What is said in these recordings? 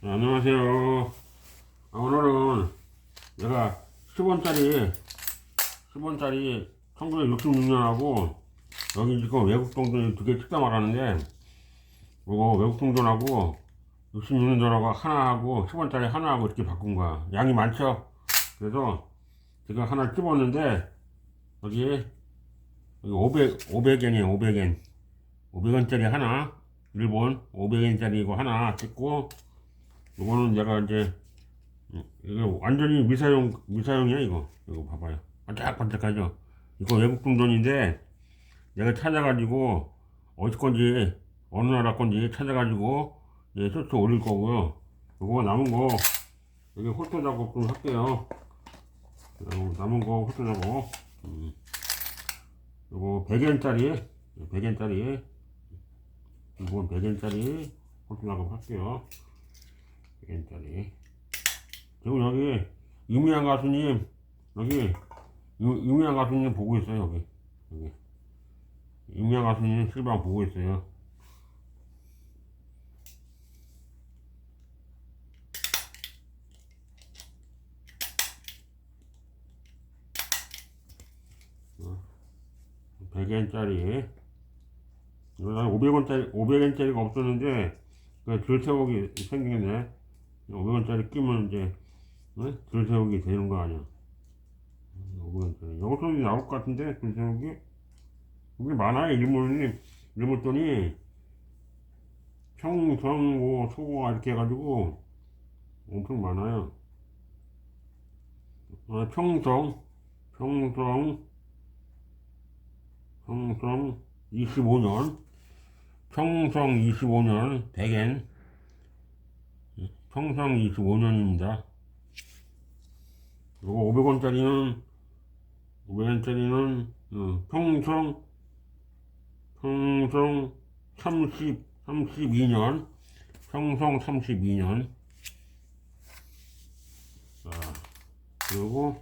네, 안녕하세요. 아, 오늘은 내가 10원짜리, 10원짜리 1966년하고 여기 지금 외국 동전 두개 찍다 말하는데 이거 외국 동전하고 66년 전하고 하나하고 10원짜리 하나하고 이렇게 바꾼 거야. 양이 많죠? 그래서 지금 하나 집었는데 여기 여기 500, 500엔이에요, 500엔. 500원짜리 하나, 일본 500엔짜리 이거 하나 찍고 이거는 내가 이제 음, 이거 완전히 미사용 미사용이야 이거. 이거 봐봐요. 반짝반짝하죠? 이거 외국 동전인데 내가 찾아가지고 어디 건지 어느 나라 건지 찾아가지고 예, 쇼츠 올릴 거고요. 이거 남은 거 여기 호토 작업 좀 할게요. 어, 남은 거 호토 작업. 음. 이거 100엔짜리 100엔짜리. 이건 100엔짜리 호토 작업 할게요 100엔짜리. 지금 여기 유미양 가수님 여기 유, 유미양 가수님 보고 있어요 여기 여기 유미양 가수님 실방 보고 있어요. 어, 100엔짜리 이거 난 500원짜리 500엔짜리가 없었는데 그 줄세우기 생기네 500원짜리 끼면 이제 어? 줄세우기 되는 거 아니야. 500원짜리. 여기서 나올 것 같은데 줄 세우기? 이게 많아요 일본이. 일본 돈이 평성 뭐 소고가 이렇게 해가지고 엄청 많아요. 아, 평성 평성 평성 25년 평성 25년 대겐 평상 25년입니다. 요거 500원짜리는 500원짜리는 어, 평성 평성 30 32년 평성 32년 자 그리고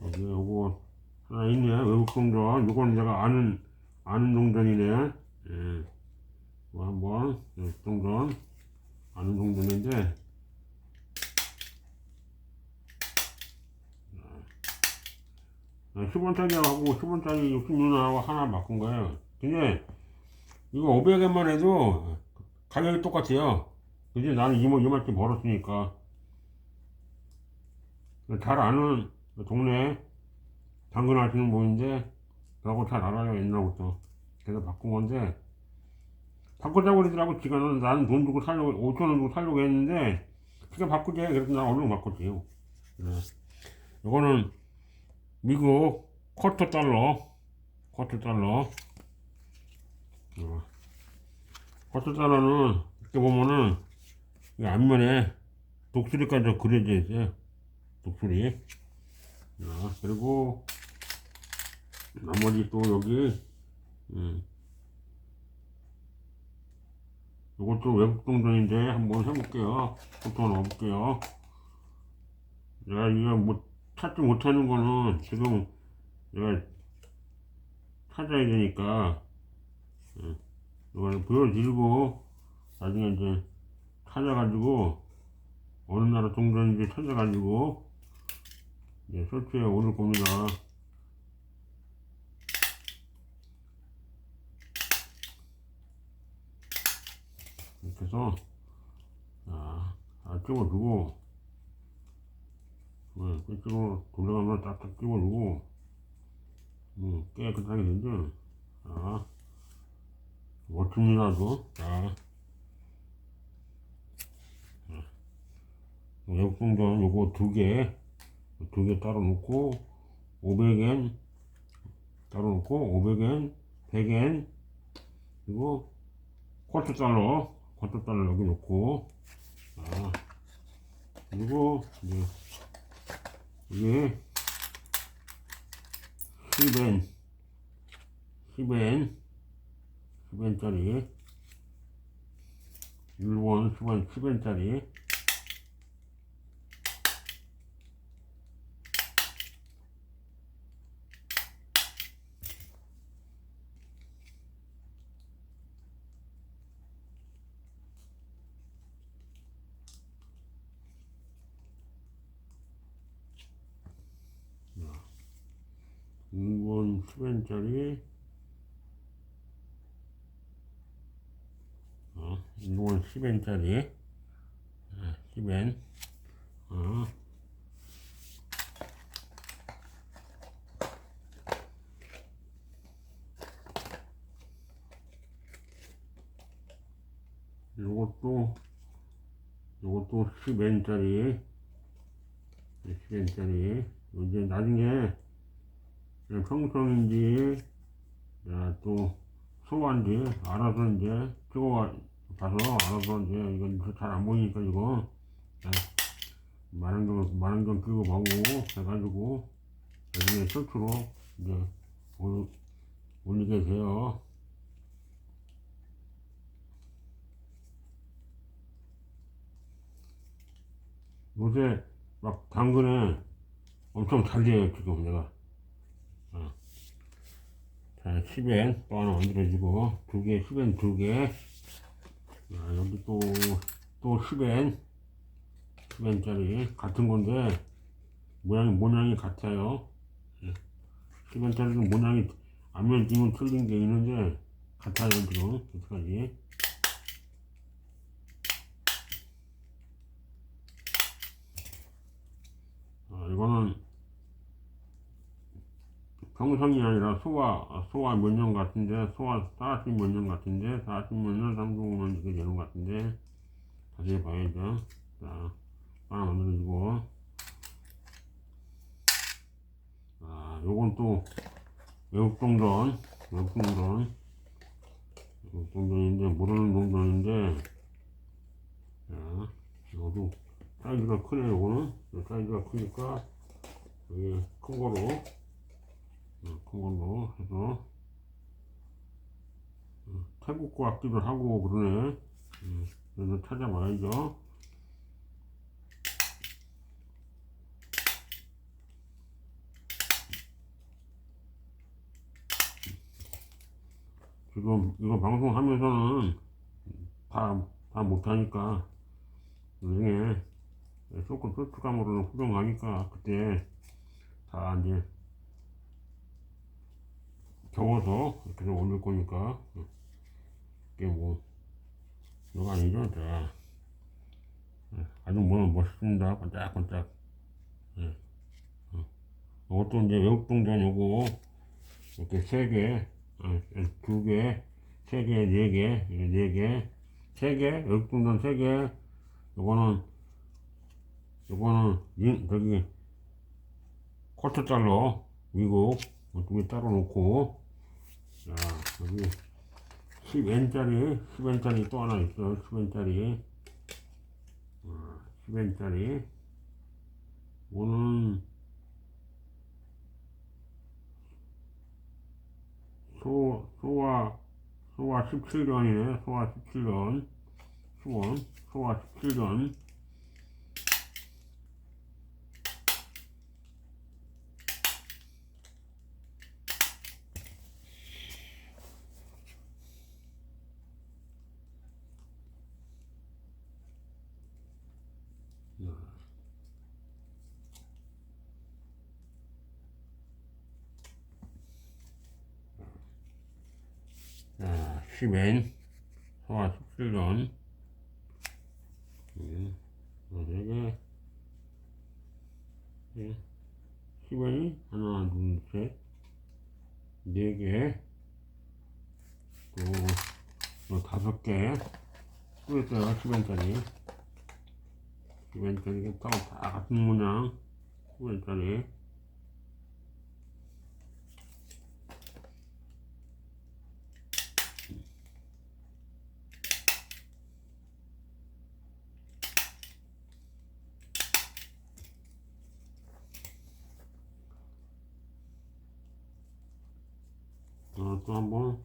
여기 요거 하나 있네 외국 동전 요건 내가 아는 아는 동전이네 예. 뭐 한번 외국 동전 아는 정도인데 아, 10원짜리하고 10원짜리 66원하고 하나 바꾼 거예요. 근데 이거 500원만 해도 가격이 똑같아요. 근데 나는 이모 이만큼 벌었으니까 잘 아는 동네 당근 하시는 분인데 그하고 잘 알아요 옛날부터 그래서 바꾼 건데 바꾸자고 그러더라고 지가는 나는 돈 주고 살려고 5천 원 주고 살려고 했는데 지가 바꾸지 그래서 난 얼른 바꿨지 네. 이거는 미국 쿼터 달러. 쿼터 달러. 어. 쿼터 달러는 이렇게 보면은 이 앞면에 독수리까지 그려져 있어요. 독수리. 어, 그리고 나머지 또 여기 음. 이것도 외국 동전인데 한번 해볼게요. 보통 넣어볼게요. 내가 이거 뭐 찾지 못하는 거는 지금 내가 찾아야 되니까 예, 이거를 보여드리고 나중에 이제 찾아가지고 어느 나라 동전인지 찾아가지고 예, 쇼츠에 올릴 겁니다. 이렇게 해서 자, 아, 찍어주고 네, 끝으로 돌아가면 딱딱 찍어주고 음, 깨끗하게 되죠 자, 멋집니다 또 자, 외국동전 요거 두 개 두 개 따로 놓고 500엔 따로 놓고 500엔 100엔 그리고 쿼트 달러 쿼터단을 여기 놓고. 아 그리고 이제 이게 10엔 10엔 10엔짜리. 일본 10엔 10엔짜리 10엔짜리 어, 이건 10엔짜리. 10엔 어. 요것도 요것도 10엔짜리. 10엔짜리. 이제 나중에 그냥 평성인지 또 소화인지 알아서 이제 찍어 봐서 알아서 이제 이건 잘 안 보이니까 이거 만원경 만원경 끼고 보고 해가지고 나중에 쇼트로 이제 올, 올리게 돼요. 요새 막 당근에 엄청 잘 돼요 지금 내가 어. 자 10엔 또 하나 만들어주고 두 개 10엔 두 개. 자, 여기 또 또 10엔 10엔짜리 같은 건데 모양이 모양이 같아요. 10엔짜리는 모양이 앞면 뒷면 틀린 게 있는데 같아요 지금. 여기까지 아, 이거는 평성이 아니라 소화 소화 몇년 같은데 소화 40 몇 년 같은데 40 몇 년 35년 이렇게 되는 것 같은데 자세히 봐야죠. 자 하나 만들어주고. 아 요건 또 외국동전 외국동전. 외국동전인데 모르는 동전인데 자 이것도 사이즈가 크네 요거는. 사이즈가 크니까 여기 큰 거로 어, 큰 걸로 해서. 어, 태국 거 같기도 하고 그러네. 음, 그래서 찾아봐야죠. 지금 이거 방송하면서는 다, 다 못하니까 나중에 조금 솔직함으로는 후정하니까 그때 다 이제 적어서 이렇게 좀 올릴 거니까. 이게 뭐 이거 아니죠 자 예, 아주 뭐 멋있습니다. 반짝반짝. 예. 어. 이것도 이제 외국동전 요거 이렇게 세개 어, 두 개, 세 개, 네 개, 네 개, 세 개, 외국동전 세 개, 요거는, 요거는, 인, 저기, 쿼터 달러, 미국, 두개 따로 놓고, 자, 여기, 10엔짜리, 10엔짜리 또 하나 있어, 10엔짜리, 어, 10엔짜리, 오는, 소, 소화, 소화 17년이네. 소화 17년. 수원, 소화 17년. 자, 10엔, 소화 17년. 음, 네 개. 예. 10엔이 하나, 둘, 셋, 네 개. 또, 또 다섯 개. 또 있어요, 10엔짜리. 10엔짜리, 다 같은 모양. 10엔짜리. 어, 또 한번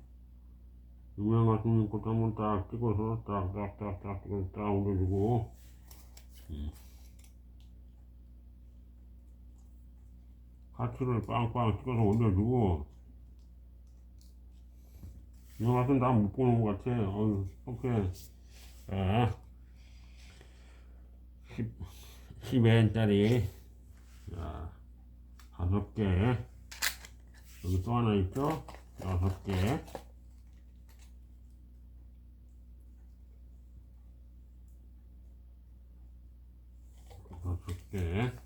유명하신 것도 한번 딱 찍어서 딱딱딱딱 찍어서 딱 올려주고. 음. 하트를 빵빵 찍어서 올려주고. 유명하신 다못 보는 것 같아. 어휴 오케이 자 10, 10엔짜리. 자 다섯 개. 여기 또 하나 있죠? 여섯 개. 여섯 개.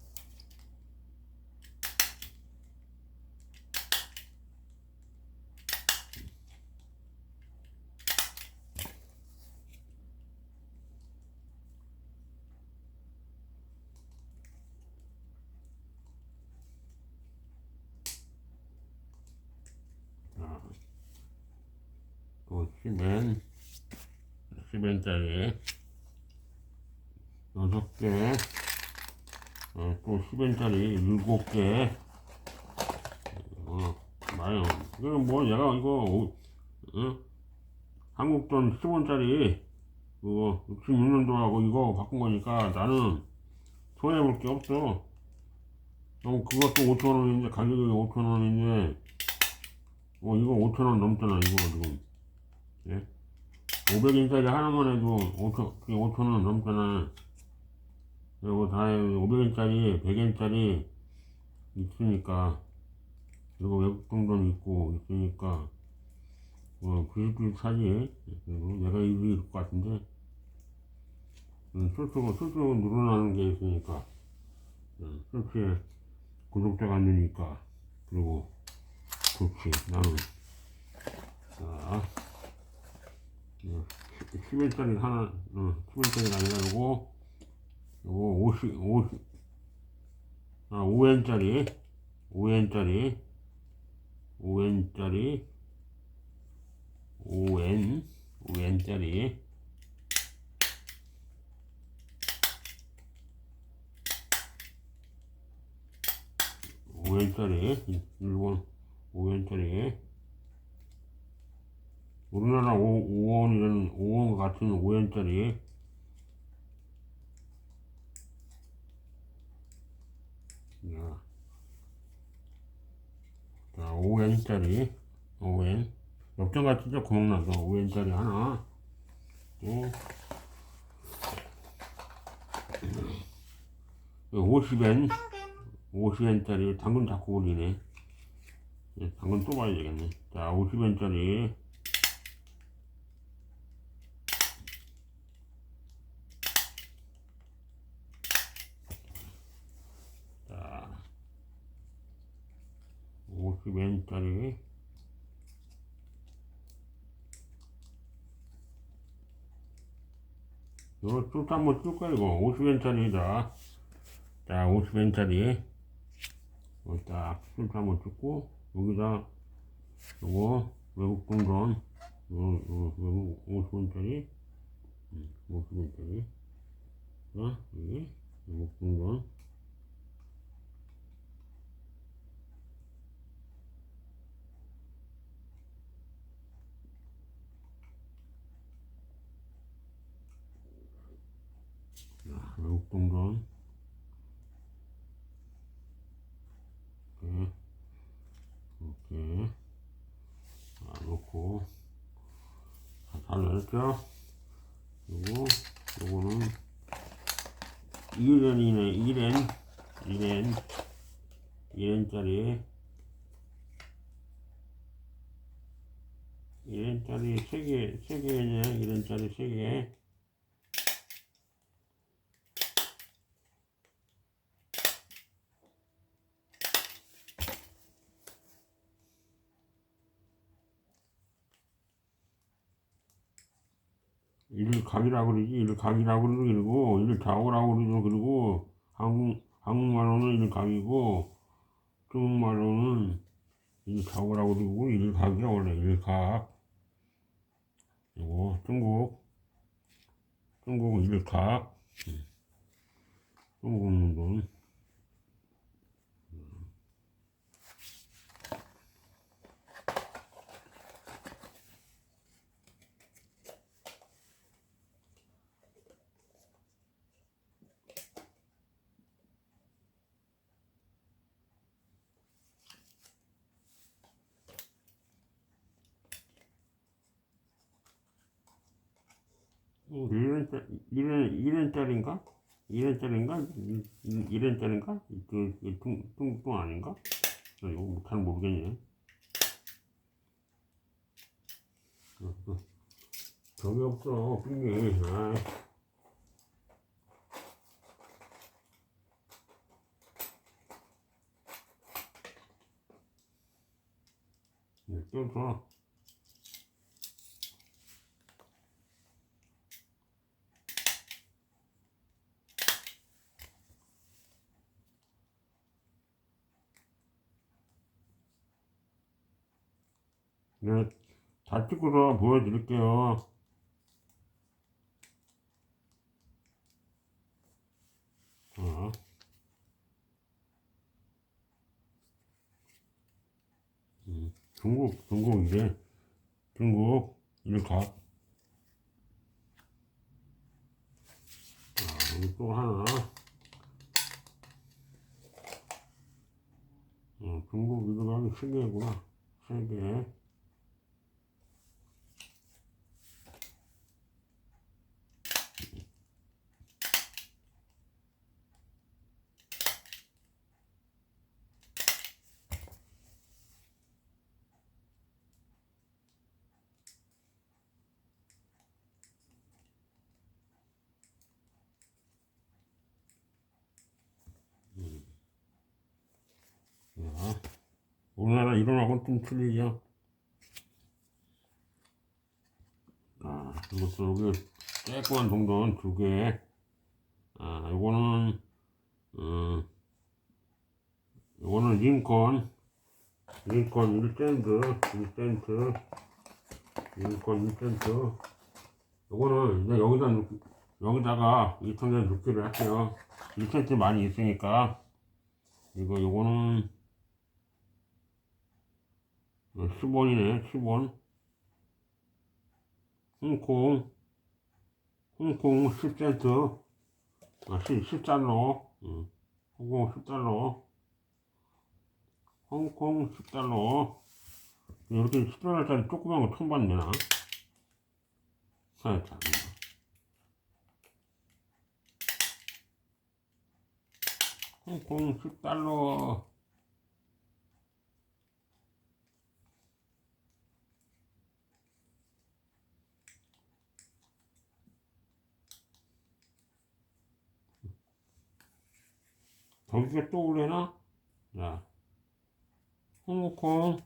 10엔, 10엔짜리 6개, 어, 또 10엔짜리 7개, 어, 마요. 이거 뭐 얘가 이거, 어? 어? 한국돈 10원짜리 그거 66년도하고 이거 바꾼 거니까 나는 손해볼 게 없어. 어, 그것도 5천원인데 가격이 5천원인데 어, 이거 5천원 넘잖아, 이거 지금. 예? 500엔짜리 하나만 해도 5천, 그게 5천원 넘잖아. 그리고 다 500엔짜리, 100엔짜리 있으니까. 그리고 외국 돈돈 있고 있으니까. 어, 비슷비슷 사지. 그리고 내가 이길 것 같은데. 음, 실수가, 실수가 늘어나는 게 있으니까. 음, 실수에 구독자가 안 되니까. 그리고, 좋지, 나는. 자, 10원짜리 하나, 어, 10원짜리 아니라 요거, 요거 50, 50, 아, 5엔짜리, 5엔짜리, 5엔짜리, 5엔, 5엔짜리, 오엔짜리 일본 5엔짜리 우리나라 5, 5원이라는 5원 같은 5엔짜리. 자, 자 5엔짜리. 5엔. 역전같이 좀 구멍나서 5엔짜리 하나. 또. 50엔. 50엔짜리 당근 자꾸 올리네. 예, 당근 또 봐야 되겠네. 자 50엔짜리 자 50엔짜리 이거 쭉 한번 쭉 가지고 50엔짜리다. 자 50엔짜리 여기 딱 술도 한번 찍고 여기다 요거 외국 동전 요, 요, 외국 50원짜리 50원짜리 자 여기 외국 동전 자, 외국 동전 이렇게 이렇게 아, 놓고 다 잘랐죠? 요거 요거는 1엔이네. 1엔 1엔 1엔짜리. 1엔짜리 3개 3개냐? 1엔짜리 3개 각이라고 그러지 이를 각이라고 그러고 이를 좌우라고 그러죠 그리고 한국 한국말로는 이를 각이고 중국말로는 이를 좌우라고 그러고 이를 각이라고 원래. 이를 각 이거 중국. 중국은 이를 각 중국은 돈 아니 뚱뚱뚱 아닌가? 나 이거 뭐 잘 모르겠네. 어, 어. 병이 없어 빙이. 아. 예, 네, 다 찍어서 보여드릴게요. 자. 음, 중국, 중국 이제, 중국, 이렇게. 자, 여기 또 하나. 어, 중국 이거 하기 개. 자, 우리나라 이론하고는 좀 틀리죠. 아, 이것도 여기 조그만 동전 두 개. 아, 요거는, 어, 요거는 링컨, 링컨 1센트, 1센트, 링컨 1센트. 요거는 이제 여기다, 넣- 여기다가 2천원 넣기를 할게요. 1센트 많이 있으니까. 이거, 요거는, 10원이네, 10원. 홍콩, 홍콩 10센트, 아, 10, 10달러, 응. 홍콩 10달러, 홍콩 10달러, 이렇게 10달러짜리 조그만 거 처음 봤네, 나. 아, 참. 홍콩 10달러, 또 오래나? 자, 홍콩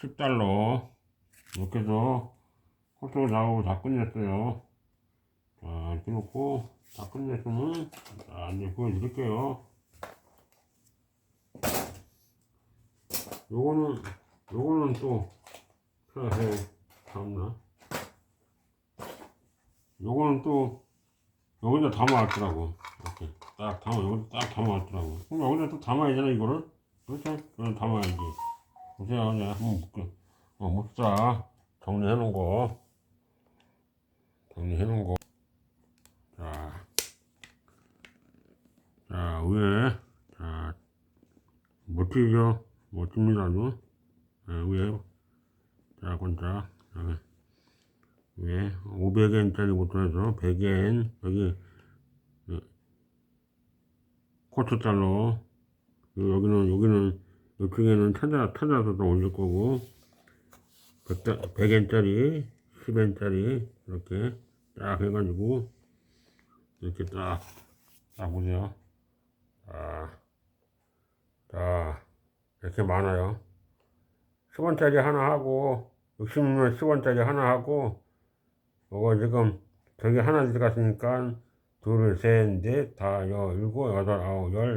10달러 이렇게 해서 호수 나오고 다 끝냈어요. 자, 이렇게 놓고 다 끝냈으면 자, 이제 보여드릴게요. 요거는 요거는 또 해, 참나. 요거는 또 여기다 담아왔더라고. 이렇게 딱 담아 여기 딱 담아왔더라고. 그럼 여기다 또 담아야 되나 이거를? 그렇죠? 그럼 담아야지. 보세요, 이제 한번 묶어. 어, 묻자. 정리해 놓은 거. 정리해 놓은 거. 자, 자 위에 자 멋지죠? 멋집니다 아주. 자, 위에 자 건자 위에 500엔짜리부터 해서 100엔 여기 쿼터달러 여기는 여기는 이쪽에는 찾아 찾아서 또 올릴 거고 100, 100엔짜리 10엔짜리 이렇게 딱 해가지고 이렇게 딱, 딱 보세요. 자, 자, 이렇게 많아요. 10원짜리 하나 하고, 60원 10원짜리 하나 하고, 이거 지금 저기 하나 들어갔으니까 둘, 셋, 넷, 다, 여, 일곱, 여덟, 아홉, 열,